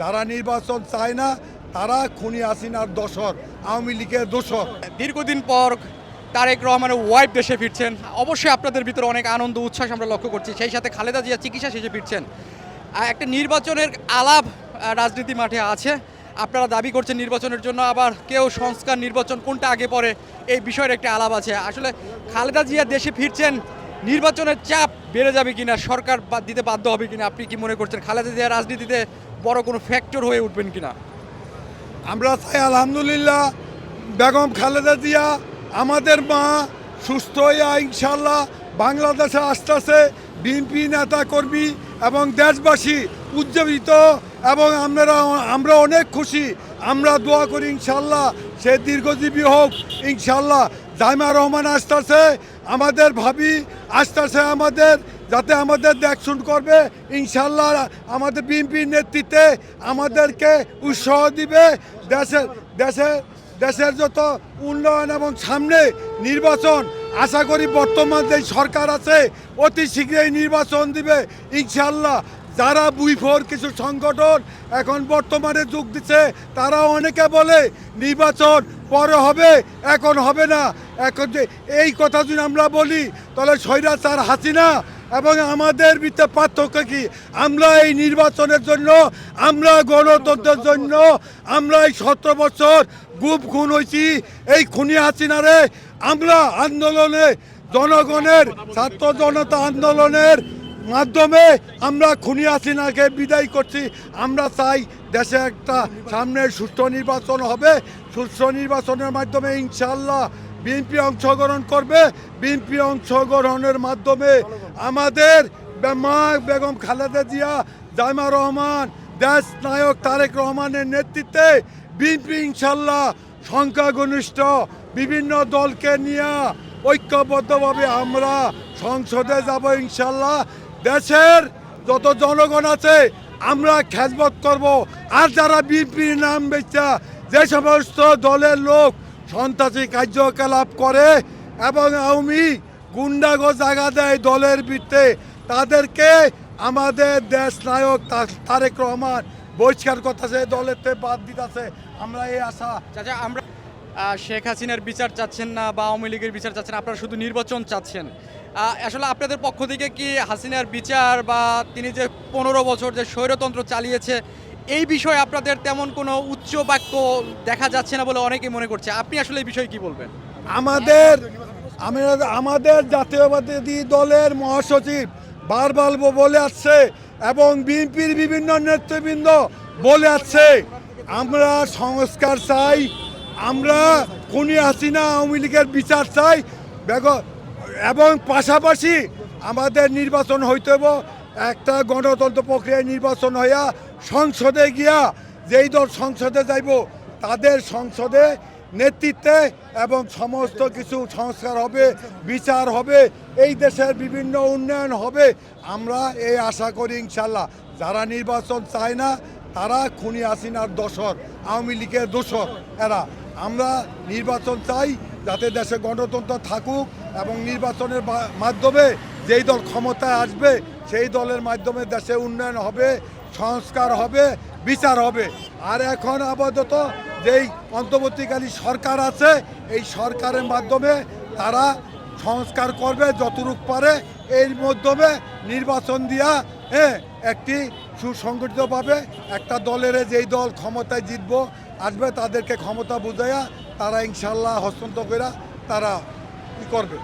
যারা নির্বাচন চায় না, তারা খুনি হাসিনার দোসর আওয়ামী লীগের দোসর দীর্ঘদিন পর তারেক রহমানের ওয়াইফ দেশে ফিরছেন। অবশ্যই আপনাদের ভিতরে অনেক আনন্দ, উচ্ছ্বাস আমরা লক্ষ্য করছি। সেই সাথে খালেদা জিয়া চিকিৎসা শেষে ফিরছেন। একটা নির্বাচনের আলাপ রাজনীতি মাঠে আছে। আপনারা দাবি করছেন নির্বাচনের জন্য, আবার কেউ সংস্কার নির্বাচন কোনটা আগে পরে, এই বিষয়ের একটা আলাপ আছে। আসলে খালেদা জিয়া দেশে ফিরছেন, নির্বাচনের চাপ বেড়ে যাবে কিনা, সরকার দিতে বাধ্য হবে কিনা, আপনি কি মনে করছেন? খালেদা জিয়া রাজনীতিতে বড় কোনো ফ্যাক্টর হয়ে উঠবেন কিনা? আমরা চাই আলহামদুলিল্লাহ, বেগম খালেদা জিয়া, আমাদের মা, সুস্থ হইয়া ইনশাল্লাহ বাংলাদেশে আসতেছে বিএনপি নেতা কর্মী এবং দেশবাসী উজ্জীবিত এবং আমরা আমরা অনেক খুশি। আমরা দোয়া করি ইনশাল্লাহ সে দীর্ঘজীবী হোক ইনশাল্লাহ জাইমা রহমান আসতেছে, আমাদের ভাবি আসতেছে আমাদের যাতে আমাদের দেখশুন করবে, ইনশাল্লাহ আমাদের বিএনপির নেতৃত্বে আমাদেরকে উৎসাহ দিবে। দেশের দেশের দেশের যত উন্নয়ন এবং সামনে নির্বাচন, আশা করি বর্তমান যে সরকার আছে, অতি শীঘ্রই নির্বাচন দিবে। ইনশাল্লাহ যারা বুইফোর কিছু সংগঠন এখন বর্তমানে যোগ দিচ্ছে, তারা অনেকে বলে নির্বাচন পরে হবে, এখন হবে না। এখন যে এই কথা যদি আমরা বলি, তাহলে স্বৈরাচার হাসিনা এবং আমাদের ভিতরে পার্থক্য কি? আমরা এই নির্বাচনের জন্য, আমরা গণতন্ত্রের জন্য, আমরা এই সতেরো বছর গুপ খুন হয়েছি, এই খুনি হাসিনারে আমরা আন্দোলনে, জনগণের, ছাত্র জনতা আন্দোলনের মাধ্যমে আমরা খুনি হাসিনাকে বিদায় করছি। আমরা চাই দেশে একটা সামনে সুষ্ঠু নির্বাচন হবে। সুষ্ঠু নির্বাচনের মাধ্যমে ইনশাল্লাহ বিএনপি অংশগ্রহণ করবে, বিএনপি অংশগ্রহণের মাধ্যমে আমাদের মা বেগম খালেদা জিয়া, জাইমা রহমান, দেশ নায়ক তারেক রহমানের নেতৃত্বে বিএনপি ইনশাল্লাহ সংখ্যাগরিষ্ঠ বিভিন্ন দলকে নিয়ে ঐক্যবদ্ধভাবে আমরা সংসদে যাব ইনশাল্লাহ দেশের যত জনগণ আছে, আমরা খেজমত করব। আর যারা বিএনপির নাম বেচা যে সমস্ত দলের লোক সন্ত্রাসী কার্যকলাপ করে এবং আওয়ামী গুন্ডাগো জায়গা দেয় দলের বৃত্তে তাদেরকে আমাদের দেশ নায়ক তারেক রহমান বহিষ্কার করতেছে থেকে বাদ দিতেছে। আমরা এই আশা চাচা, আমরা শেখ হাসিনার বিচার চাচ্ছেন না বা আওয়ামী লীগের বিচার চাচ্ছেন আপনারা শুধু নির্বাচন চাচ্ছেন। আসলে আপনাদের পক্ষ থেকে কি হাসিনার বিচার বা তিনি যে পনেরো বছর যে স্বৈরতন্ত্র চালিয়েছে এই বিষয়ে আপনাদের তেমন কোনো উচ্চ বাক্য দেখা যাচ্ছে না বলে অনেকে মনে করছে। আপনি আসলে এই বিষয়ে কি বলবেন? আমাদের আমাদের জাতীয়বাদী দলের মহাসচিব বারবার বলে আসছে এবং বিএনপির বিভিন্ন নেতৃবৃন্দ বলে আসছে আমরা সংস্কার চাই, আমরা খুনি হাসিনা আওয়ামী লীগের বিচার চাই এবং পাশাপাশি আমাদের নির্বাচন হইতে একটা গণতন্ত্র প্রক্রিয়ায় নির্বাচন হইয়া সংসদে গিয়া যেই দল সংসদে যাইব, তাদের সংসদে নেতৃত্বে এবং সমস্ত কিছু সংস্কার হবে, বিচার হবে, এই দেশের বিভিন্ন উন্নয়ন হবে। আমরা এই আশা করি ইনশাল্লাহ। যারা নির্বাচন চায় না, তারা খুনি হাসিনার দোসর আওয়ামী লীগের দোসর এরা। আমরা নির্বাচন চাই যাতে দেশে গণতন্ত্র থাকুক এবং নির্বাচনের মাধ্যমে যেই দল ক্ষমতায় আসবে, সেই দলের মাধ্যমে দেশে উন্নয়ন হবে। সংস্কার হবে, বিচার হবে। আর এখন আপাতত যেই অন্তর্বর্তীকালী সরকার আছে, এই সরকারের মাধ্যমে তারা সংস্কার করবে যতটুক পারে। এর মাধ্যমে নির্বাচন দিয়া হ্যাঁ একটি সুসংগঠিতভাবে একটা দলের যেই দল ক্ষমতায় জিতব, আসবে তাদেরকে ক্ষমতা বুঝাইয়া তারা ইনশাল্লাহ হস্তান্তর করে তারা করবে।